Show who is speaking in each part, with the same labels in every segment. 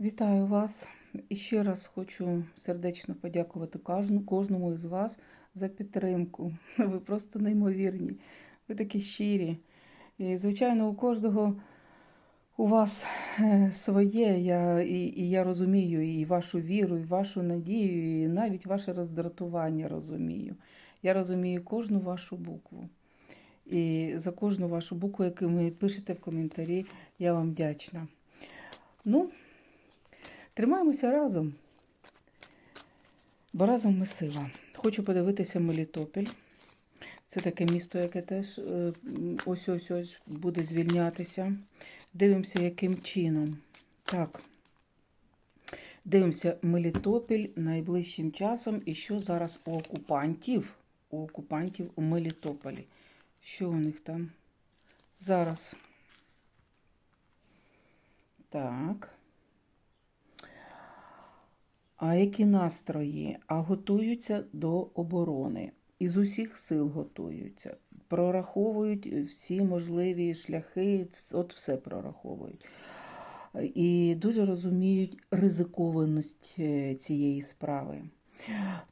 Speaker 1: Вітаю вас. І ще раз хочу сердечно подякувати кожному, із вас за підтримку. Ви просто неймовірні. Ви такі щирі. І, звичайно, у кожного у вас е, своє. Я, і, і я розумію і вашу віру, і вашу надію, і навіть ваше роздратування розумію. Я розумію кожну вашу букву. І за кожну вашу букву, яку ви пишете в коментарі, я вам вдячна. Ну, Тримаємося разом, бо разом ми сила. Хочу подивитися Мелітопіль. Це таке місто, яке теж е, ось ось ось буде звільнятися. Дивимося, яким чином. Так. Дивимося Мелітопіль найближчим часом. І що зараз у окупантів? У окупантів у Мелітополі. Що у них там? Зараз. Так. А які настрої? А готуються до оборони. Із усіх сил готуються. Прораховують всі можливі шляхи, от все прораховують. І дуже розуміють ризикованість е, цієї справи.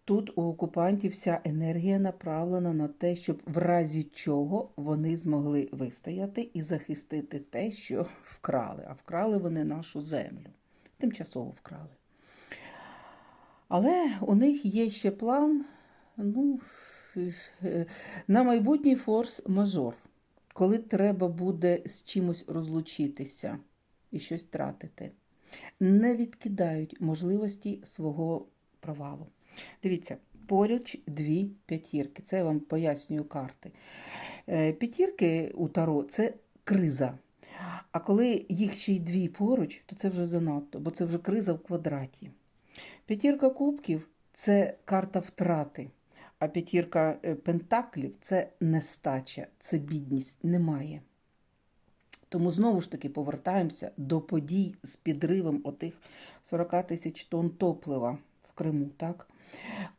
Speaker 1: Тут у окупантів вся енергія направлена на те, щоб в разі чого вони змогли вистояти і захистити те, що вкрали. А вкрали вони нашу землю. Тимчасово вкрали. Але у них є ще план ну, на майбутній форс-мажор, коли треба буде з чимось розлучитися і щось тратити. Не відкидають можливості свого провалу. Дивіться, поруч дві п'ятірки. Це я вам пояснюю карти. Е, П'ятірки у Таро це криза. А коли їх ще й дві поруч, то це вже занадто, бо це вже криза в квадраті. П'ятірка кубків це карта втрати, а п'ятірка е, пентаклів це нестача, це бідність, немає. Тому знову ж таки повертаємося до подій з підривом отих 40 тисяч тонн топлива в Криму. так?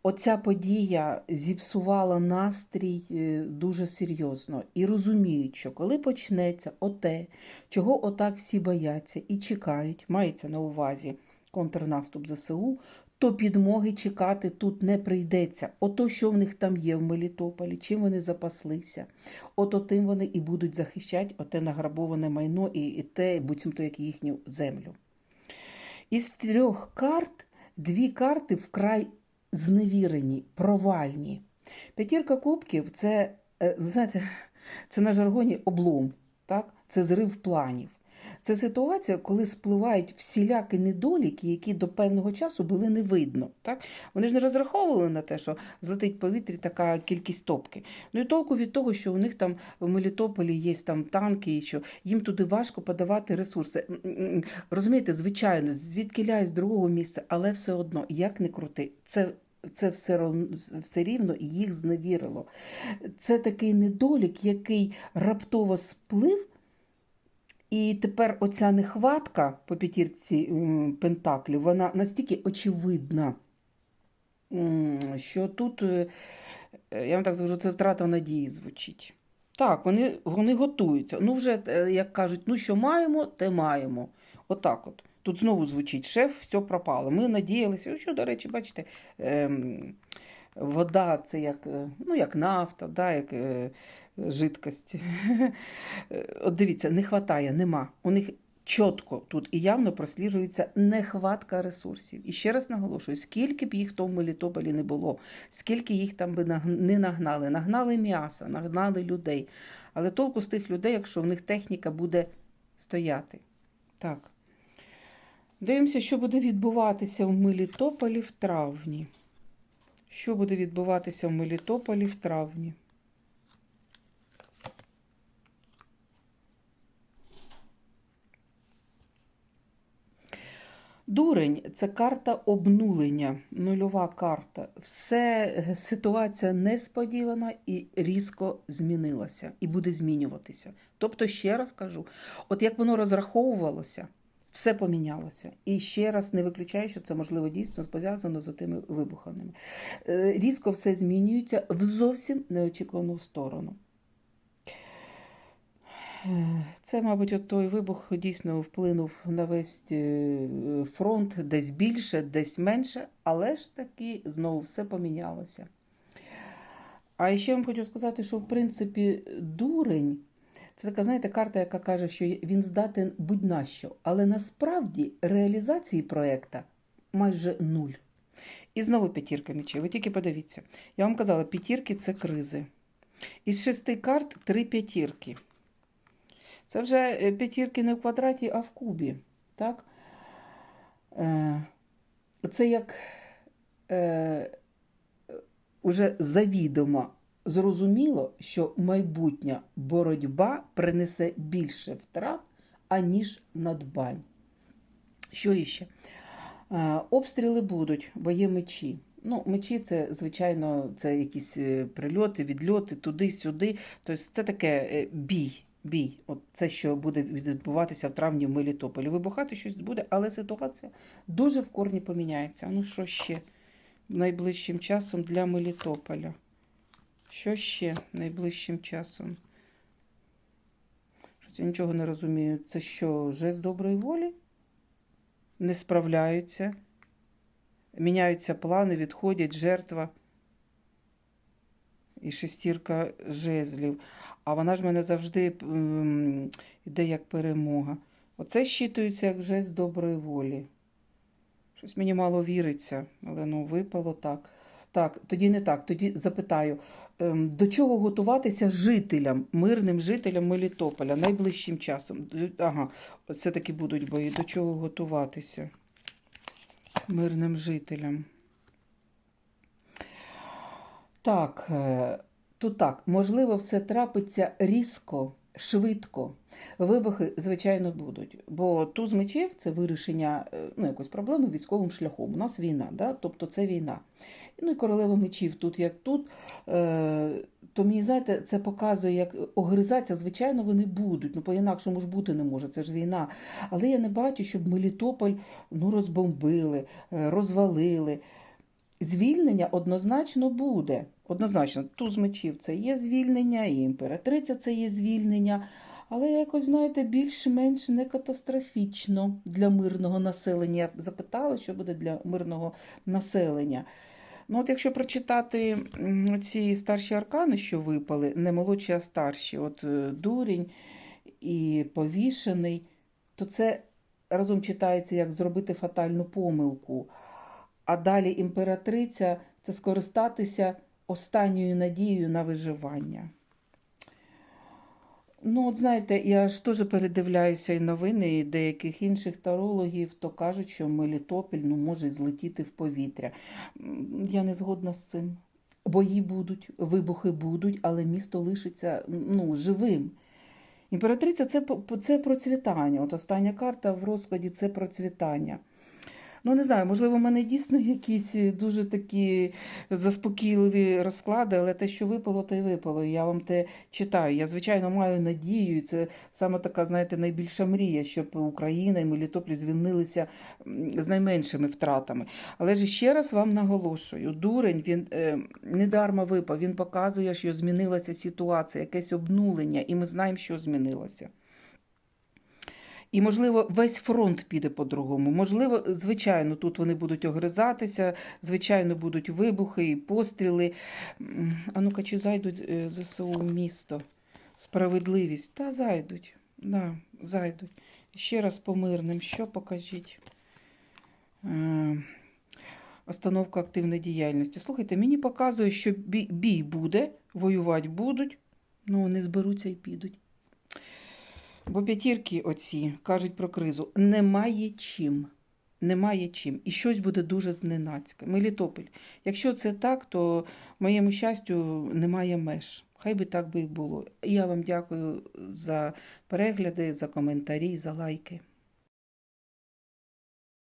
Speaker 1: Оця подія зіпсувала настрій е, дуже серйозно і розуміють, що коли почнеться оте, чого отак всі бояться і чекають, мається на увазі контрнаступ ЗСУ, то підмоги чекати тут не прийдеться. Ото, що в них там є в Мелітополі, чим вони запаслися, ото тим вони і будуть захищати оте награбоване майно і, і те, буцімто як їхню землю. Із трьох карт дві карти вкрай зневірені, провальні. П'ятірка кубків це, е, знаєте, це на жаргоні облом, так? це зрив планів. Це ситуація, коли спливають всілякі недоліки, які до певного часу були не видно. Так? Вони ж не розраховували на те, що злетить в повітрі така кількість топки. Ну і толку від того, що у них там в Мелітополі є там танки, і що їм туди важко подавати ресурси. Розумієте, звичайно, звідки ляє з другого місця, але все одно, як не крути, це. Це все все рівно їх зневірило. Це такий недолік, який раптово сплив, і тепер оця нехватка по п'ятірці пентаклів, вона настільки очевидна, що тут, е, я вам так скажу, це втрата надії звучить. Так, вони вони готуються. Ну, вже, е, як кажуть, ну що маємо, те маємо. Отак от. Тут знову звучить шеф, все пропало. Ми надіялися, що, до речі, бачите, ем, вода це як е, ну, як нафта, да, як жидкость. От дивіться, не вистачає, нема. У них чітко тут і явно просліджується нехватка ресурсів. І ще раз наголошую, скільки б їх в тому Мелітополі не було, скільки їх там би не нагнали. Нагнали м'яса, нагнали людей. Але толку з тих людей, якщо в них техніка буде стояти. Так. Дивимося, що буде відбуватися в Мелітополі в травні. Що буде відбуватися в Мелітополі в травні? Дурень це карта обнулення, нульова карта. Все ситуація несподівана і різко змінилася, і буде змінюватися. Тобто, ще раз кажу: от як воно розраховувалося, все помінялося. І ще раз не виключаю, що це можливо дійсно пов'язано з тими вибухами. Е, різко все змінюється в зовсім неочікувану сторону. Це, мабуть, от той вибух дійсно вплинув на весь е, фронт десь більше, десь менше, але ж таки знову все помінялося. А ще вам хочу сказати, що в принципі дурень це така, знаєте, карта, яка каже, що він здатен будь-на що, але насправді реалізації проєкта майже нуль. І знову п'ятірка мечей. Ви тільки подивіться. Я вам казала, п'ятірки це кризи. Із шести карт три п'ятірки. Це вже е, п'ятірки не в квадраті, а в кубі. Так? Е, Це як е, уже завідомо зрозуміло, що майбутня боротьба принесе більше втрат, аніж надбань. Що іще? Обстріли будуть, бо є мечі. Ну, мечі це, звичайно, це якісь прильоти, відльоти туди-сюди. Тобто це таке бій. Бій, от це, що буде відбуватися в травні в Мелітополі. Вибухати щось буде, але ситуація дуже в корні поміняється. Ну, що ще найближчим часом для Мелітополя? Що ще найближчим часом? Щось я нічого не розумію. Це що, жест доброї волі? Не справляються, міняються плани, відходять жертва і шестірка жезлів. А вона ж мене завжди йде як перемога. Оце щитується як жест доброї волі. Щось мені мало віриться, але ну випало так. Так, тоді не так. Тоді запитаю, ем, до чого готуватися жителям, мирним жителям Мелітополя найближчим часом? Ага, це таки будуть бої. До чого готуватися мирним жителям? Так, е, то так, можливо, все трапиться різко, швидко. Вибухи, звичайно, будуть. Бо туз мечів це вирішення е, ну, якоїсь проблеми військовим шляхом. У нас війна, да? тобто це війна. Ну і королева мечів тут як тут. Е, то мені, знаєте, це показує, як огризатися, звичайно, вони будуть. Ну, по-інакшому ж бути не може, це ж війна. Але я не бачу, щоб Мелітополь ну, розбомбили, е, розвалили. Звільнення однозначно буде. Однозначно, туз мечів це є звільнення, і імператриця це є звільнення. Але якось, знаєте, більш-менш не катастрофічно для мирного населення. Я запитала, що буде для мирного населення. Ну, от якщо прочитати ці старші аркани, що випали, не молодші, а старші, от е, дурень і повішений, то це разом читається, як зробити фатальну помилку. А далі імператриця це скористатися останньою надією на виживання. Ну, от знаєте, я ж теж передивляюся і новини і деяких інших тарологів, то кажуть, що Мелітопіль ну, може злетіти в повітря. Я не згодна з цим. Бої будуть, вибухи будуть, але місто лишиться ну, живим. Імператриця це, це процвітання. От остання карта в розкладі це процвітання. Ну, не знаю, можливо, в мене дійсно якісь е, дуже такі заспокійливі розклади, але те, що випало, то й випало. Я вам те читаю. Я, звичайно, маю надію, і це саме така, знаєте, найбільша мрія, щоб Україна і Мелітополь звільнилися з найменшими втратами. Але ж ще раз вам наголошую: дурень він е, недарма випав. Він показує, що змінилася ситуація, якесь обнулення, і ми знаємо, що змінилося. І, можливо, весь фронт піде по-другому. Можливо, звичайно, тут вони будуть огризатися, звичайно, будуть вибухи і постріли. А ну-ка, чи зайдуть е, ЗСУ місто? Справедливість. Та зайдуть. Да, зайдуть. Ще раз по мирним. Що покажіть? Е, Остановка активної діяльності. Слухайте, мені показує, що бій буде, воювати будуть, ну вони зберуться і підуть. Бо п'ятірки оці кажуть про кризу. Немає чим. Немає чим. І щось буде дуже зненацьке. Мелітополь. Якщо це так, то моєму щастю немає меж. Хай би так би і було. Я вам дякую за перегляди, за коментарі, за лайки.